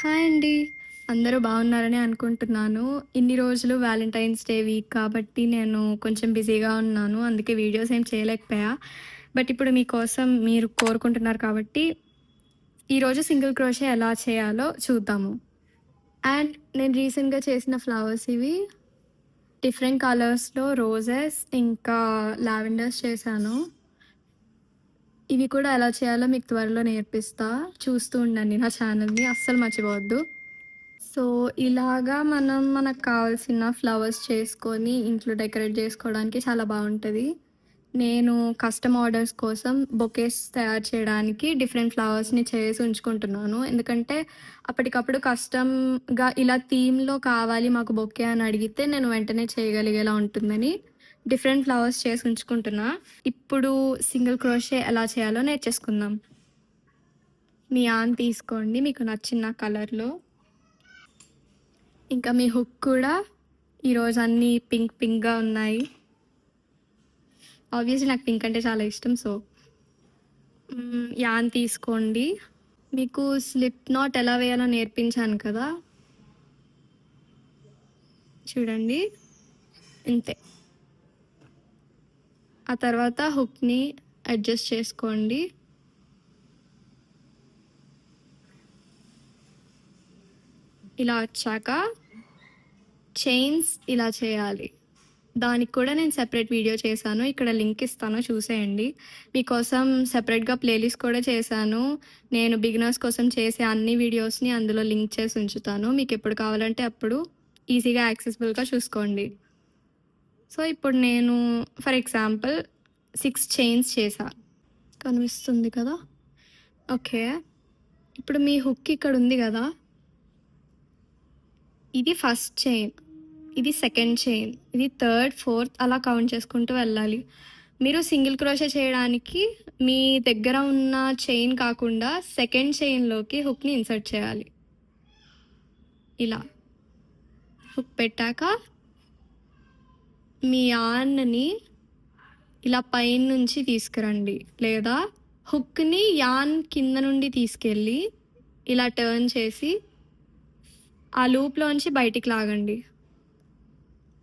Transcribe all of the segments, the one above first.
Hi అండి. అందరూ బాగున్నారని అనుకుంటున్నాను. ఇన్ని రోజులు వ్యాలంటైన్స్ డే వీక్ కాబట్టి నేను కొంచెం బిజీగా ఉన్నాను. అందుకే వీడియోస్ ఏం చేయలేకపోయా. బట్ ఇప్పుడు మీకోసం మీరు కోరుకుంటున్నారు కాబట్టి ఈరోజు సింగిల్ క్రోషే ఎలా చేయాలో చూద్దాము. అండ్ నేను రీసెంట్‌గా చేసిన ఫ్లవర్స్ ఇవి. డిఫరెంట్ కలర్స్‌లో రోజెస్ ఇంకా లావెండర్స్ చేశాను. ఇవి కూడా ఎలా చేయాలో మీకు త్వరలో నేర్పిస్తా. చూస్తూ ఉండండి నా ఛానల్‌ని అస్సలు మర్చిపోవద్దు. సో, ఇలాగా మనం మనకు కావాల్సిన ఫ్లవర్స్ చేసుకొని ఇంట్లో డెకరేట్ చేసుకోవడానికి చాలా బాగుంటుంది నేను కస్టమ్ ఆర్డర్స్ కోసం బొకేస్ తయారు చేయడానికి డిఫరెంట్ ఫ్లవర్స్‌ని చేసి ఉంచుకుంటున్నాను. ఎందుకంటే అప్పటికప్పుడు కస్టమ్‌గా ఇలా థీమ్‌లో కావాలి మాకు బొకే అని అడిగితే నేను వెంటనే చేయగలిగేలా ఉంటుందని డిఫరెంట్ ఫ్లవర్స్ చేసి ఉంచుకుంటున్నా. ఇప్పుడు సింగిల్ క్రోషే ఎలా చేయాలో నేర్చేసుకుందాం. మీ ఆన్ తీసుకోండి మీకు నచ్చిన కలర్‌లో. ఇంకా మీ హుక్ కూడా ఈరోజు అన్నీ పింక్ పింక్‌గా ఉన్నాయి. ఆబ్వియస్లీ నాకు పింక్ అంటే చాలా ఇష్టం. సో, యాన్ తీసుకోండి. మీకు స్లిప్ నాట్ ఎలా వేయాలో నేర్పించాను కదా! చూడండి. ఇంతే. ఆ తర్వాత హుక్‌ని అడ్జస్ట్ చేసుకోండి. ఇలా వచ్చాక చైన్స్ ఇలా చేయాలి. దానికి కూడా నేను సెపరేట్ వీడియో చేశాను. ఇక్కడ లింక్ ఇస్తాను చూసేయండి. మీకోసం సెపరేట్‌గా ప్లేలిస్ట్ కూడా చేశాను. నేను బిగినర్స్ కోసం చేసే అన్ని వీడియోస్‌ని అందులో లింక్ చేసి ఉంచుతాను. మీకు ఎప్పుడు కావాలంటే అప్పుడు ఈజీగా యాక్సెసిబుల్‌గా చూసుకోండి. సో, ఇప్పుడు నేను ఫర్ ఎగ్జాంపుల్ సిక్స్ చైన్స్ చేశా. కనిపిస్తుంది కదా! ఓకే. ఇప్పుడు మీ హుక్ ఇక్కడ ఉంది కదా ఇది ఫస్ట్ చైన్. ఇది సెకండ్ చైన్. ఇది థర్డ్, ఫోర్త్ అలా కౌంట్ చేసుకుంటూ వెళ్ళాలి. మీరు సింగిల్ క్రోషే చేయడానికి మీ దగ్గర ఉన్న చైన్ కాకుండా సెకండ్ చైన్‌లోకి హుక్‌ని ఇన్సర్ట్ చేయాలి. ఇలా. హుక్ పెట్టాక మీ యాన్ని ఇలా పైనుంచి తీసుకురండి. లేదా హుక్‌ని యాన్ కింద నుండి తీసుకెళ్ళి ఇలా టర్న్ చేసి ఆ లూప్‌లోంచి బయటికి లాగండి.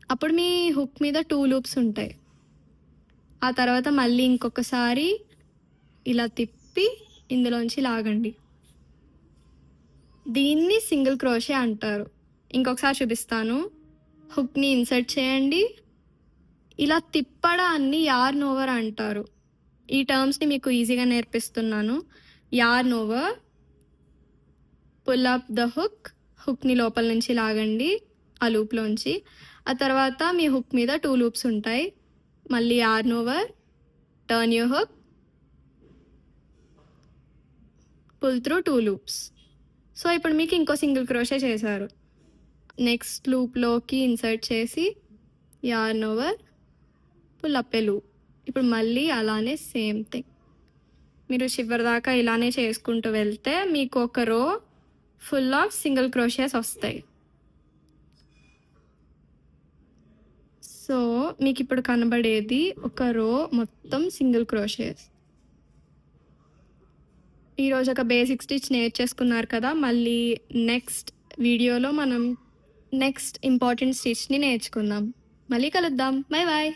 అప్పుడు మీ హుక్ మీద టూ లూప్స్ ఉంటాయి. ఆ తర్వాత మళ్ళీ ఇంకొకసారి ఇలా తిప్పి ఇందులోంచి లాగండి. దీన్ని సింగిల్ క్రోషే అంటారు. ఇంకొకసారి చూపిస్తాను. హుక్‌ని ఇన్సర్ట్ చేయండి. ఇలా తిప్పడాన్ని యార్న్ ఓవర్ అంటారు. ఈ టర్మ్స్‌ని మీకు ఈజీగా నేర్పిస్తున్నాను. Yarn over pull up the hook. హుక్‌ని లోపల నుంచి లాగండి. ఆ లూప్‌లోంచి. ఆ తర్వాత మీ హుక్ మీద టూ లూప్స్ ఉంటాయి. మళ్ళీ yarn over, turn you hook pull through two loops. So, ఇప్పుడు మీకు ఇంకో సింగిల్ క్రోషే చేశారు. నెక్స్ట్ లూప్‌లోకి ఇన్సర్ట్ చేసి యార్న్ ఓవర్, పుల్ ఇప్పుడు మళ్ళీ అలానే సేమ్ థింగ్. మీరు చివరి దాకా ఇలానే చేసుకుంటూ వెళ్తే మీకు ఒక రో ఫుల్ ఆఫ్ సింగిల్ క్రోషియాస్ వస్తాయి. సో, మీకు ఇప్పుడు కనబడేది ఒక రో మొత్తం సింగిల్ క్రోషియస్ ఈరోజు ఒక బేసిక్ స్టిచ్ నేర్చేసుకున్నారు కదా! మళ్ళీ నెక్స్ట్ వీడియోలో మనం నెక్స్ట్ ఇంపార్టెంట్ స్టిచ్‌ని నేర్చుకుందాం. మళ్ళీ కలుద్దాం. Bye bye.